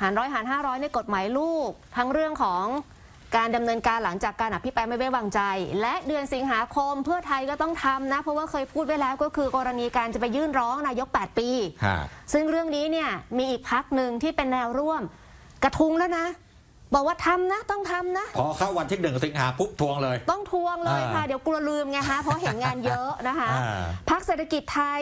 หารร้อยหารห้าร้อยในกฎหมายลูก ทั้งเรื่องของการดำเนินการหลังจากการอภิปรายไม่ไว้วางใจ และเดือนสิงหาคมเพื่อไทยก็ต้องทำนะ เพราะว่าเคยพูดไว้แล้วก็คือกรณีการจะไปยื่นร้องนายก 8 ปีฮะซึ่งเรื่องนี้เนี่ยมีอีกพักหนึ่งที่เป็นแนวร่วม กระทุงแล้วนะ บอกว่าทำนะต้องทำนะ พอเข้าวันที่หนึ่งสิงหาปุ๊บทวงเลย ต้องทวงเลยค่ะอ่าเดี๋ยวกลัวลืมไงฮะเพราะเห็นงานเยอะนะคะอ่าพักเศรษฐกิจไทย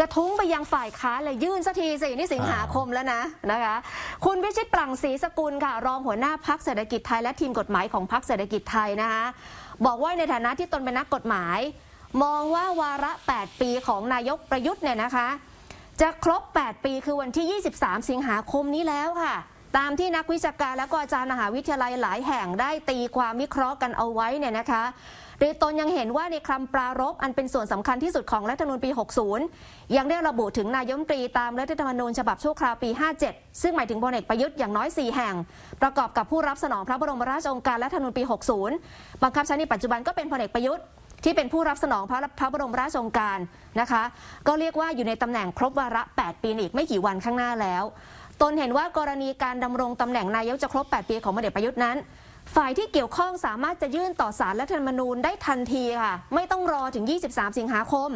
กระทุ้งไปยังฝ่ายค้านเลยยื่นสักทีสินี่สิงหาคมแล้วนะนะคะ คุณวิชิตปลั่งศรีสกุลค่ะ รองหัวหน้าพักเศรษฐกิจไทยและทีมกฎหมายของพักเศรษฐกิจไทยนะคะบอกว่าในฐานะที่ตนเป็นนักกฎหมาย มองว่าวาระ 8 ปีของนายกประยุทธ์เนี่ยนะคะ จะครบ 8 ปีคือวันที่ 23 สิงหาคมนี้แล้วค่ะ ตามที่นักวิชาการและก็อาจารย์มหาวิทยาลัยหลายแห่งได้ตีความวิเคราะห์กันเอาไว้เนี่ยนะคะ โดยตนยังเห็นว่าในคำปรารภอันเป็นส่วนสำคัญที่สุดของรัฐธรรมนูญปี 60 ยังได้ระบุถึงนายมตรีตามรัฐธรรมนูญฉบับชั่วคราวปี 57 ซึ่งหมายถึงพลเอกประยุทธ์อย่างน้อย 4 แห่ง ประกอบกับผู้รับสนองพระบรมราชโองการรัฐธรรมนูญปี 60 บังคับใช้ในปัจจุบันก็เป็นพลเอกประยุทธ์ที่เป็นผู้รับสนองพระพระบรมราชโองการนะคะ ก็เรียกว่าอยู่ในตำแหน่งครบวาระ 8 ปีอีกไม่กี่วันข้างหน้าแล้ว ตนเห็นว่ากรณีการดำรงตำแหน่งนายกจะครบ 8 ปีของพลเอกประยุทธ์นั้น ฝ่ายที่เกี่ยวข้องสามารถจะยื่นต่อสารรัฐธรรมนูญได้ทันทีค่ะ ไม่ต้องรอถึง 23 สิงหาคม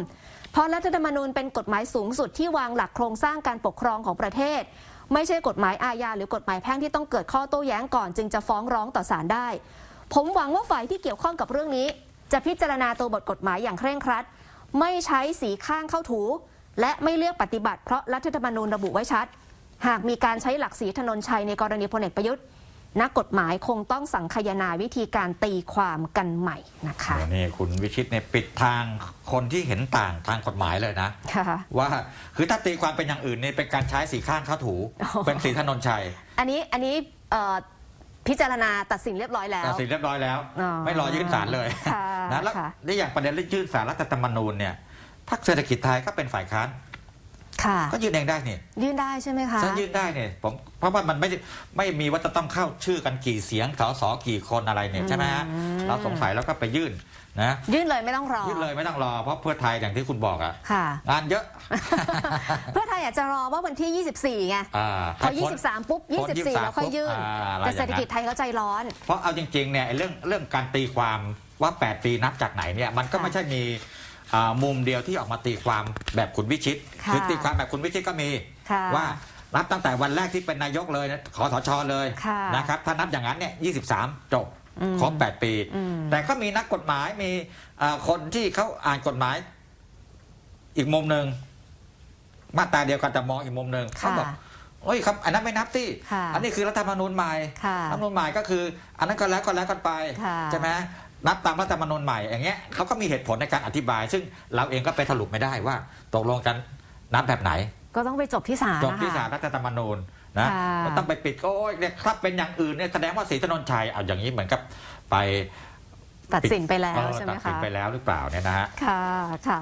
เพราะรัฐธรรมนูญเป็นกฎหมายสูงสุดที่วางหลักโครงสร้างการปกครองของประเทศ ไม่ใช่กฎหมายอาญาหรือกฎหมายแพ่งที่ต้องเกิดข้อโต้แย้งก่อนจึงจะฟ้องร้องต่อศาลได้ ผมหวังว่าฝ่ายที่เกี่ยวข้องกับเรื่องนี้ จะพิจารณาตัวบทกฎหมายอย่างเคร่งครัด ไม่ใช้สีข้างเข้าถู และไม่เลือกปฏิบัติเพราะรัฐธรรมนูญระบุไว้ชัด หากมีการใช้หลักสีถนนชัยในกรณีพลเอกประยุทธ์ นักกฎหมายคงต้องสังคายนาวิธีการตีความกันใหม่นะคะนี่คุณวิชิตเนี่ยปิดทางคนที่เห็นต่างทางกฎหมายเลยนะค่ะว่าคือถ้าตีความเป็นอย่างอื่นเนี่ยเป็นการใช้สีข้างเข้าถูอ๋อเป็นสีถนนชัย อันนี้อันนี้เอ่อพิจารณาตัดสินเรียบร้อยแล้วตัดสินเรียบร้อยแล้วอ๋อไม่รอยื่นศาลเลยค่ะนะแล้วค่ะนี่อย่างประเด็นเรื่องยื่นสารรัฐธรรมนูญเนี่ยพรรคเศรษฐกิจไทยก็เป็นฝ่ายค้าน ค่ะ ก็ยื่นเองได้นี่ยื่นได้ใช่ไหมคะฉันยื่นได้เนี่ยผมเพราะว่ามันไม่ได้ไม่มีว่าจะต้องเข้าชื่อกันกี่เสียงสสกี่คนอะไรเนี่ยใช่ไหมฮะอืมเราสงสัยแล้วก็ไปยื่นนะยื่นเลยไม่ต้องรอยื่นเลยไม่ต้องรอเพราะเพื่อไทยอย่างที่คุณบอกอะค่ะงานเยอะ เพื่อไทยอยากจะรอว่าวันที่ 24ไงอ่าพอให้พ้น23 ปุ๊บพ้น24 แล้วค่อยยื่นอ่าอะไรแต่อย่างนั้นเศรษฐกิจไทยเขาใจร้อน เพราะเอาจริงๆเนี่ยไอ้เรื่องเรื่องการตีความว่า 8 ปีนับจากไหนเนี่ยมันก็ค่ะไม่ใช่มี อ่ามุมเดียวที่ออกมาตีความแบบคุณวิชิตค่ะคือตีความแบบคุณวิชิตก็มี ค่ะ ว่านับตั้งแต่วันแรกที่เป็นนายกเลยนะขอสชเลยค่ะนะครับถ้านับอย่างนั้นเนี่ย23 จบอืมครบ 8 ปี อืม แต่ก็มีนักกฎหมายมีอ่าคนที่เขาอ่านกฎหมายอีกมุมหนึ่งมาตราเดียวกันแต่มองอีกมุมหนึ่งเขาบอกโอ้ยครับอันนั้นไม่นับที่ค่ะอันนี้คือรัฐธรรมนูญใหม่ค่ะรัฐธรรมนูญใหม่ก็คือ อันนั้นก็แล้วก็แล้วกันไปค่ะ ใช่ไหม นับตามรัฐธรรมนูญใหม่อย่างเงี้ยเขาก็มีเหตุผลในการอธิบาย ซึ่งเราเองก็ไปสรุปไม่ได้ว่าตกลงกันนับแบบไหน ก็ต้องไปจบที่ศาลจบที่นะคะศาลรัฐธรรมนูญนะค่ะมันต้องไปปิดก็โอ้ยเนี่ยครับเป็นอย่างอื่นเนี่ยแสดงว่าศรีถนนชัยเอาอย่างนี้เหมือนกับไปตัดสินไปแล้วเออใช่ไหมตัดสินคะไปแล้วหรือเปล่าเนี่ยนะฮะค่ะค่ะ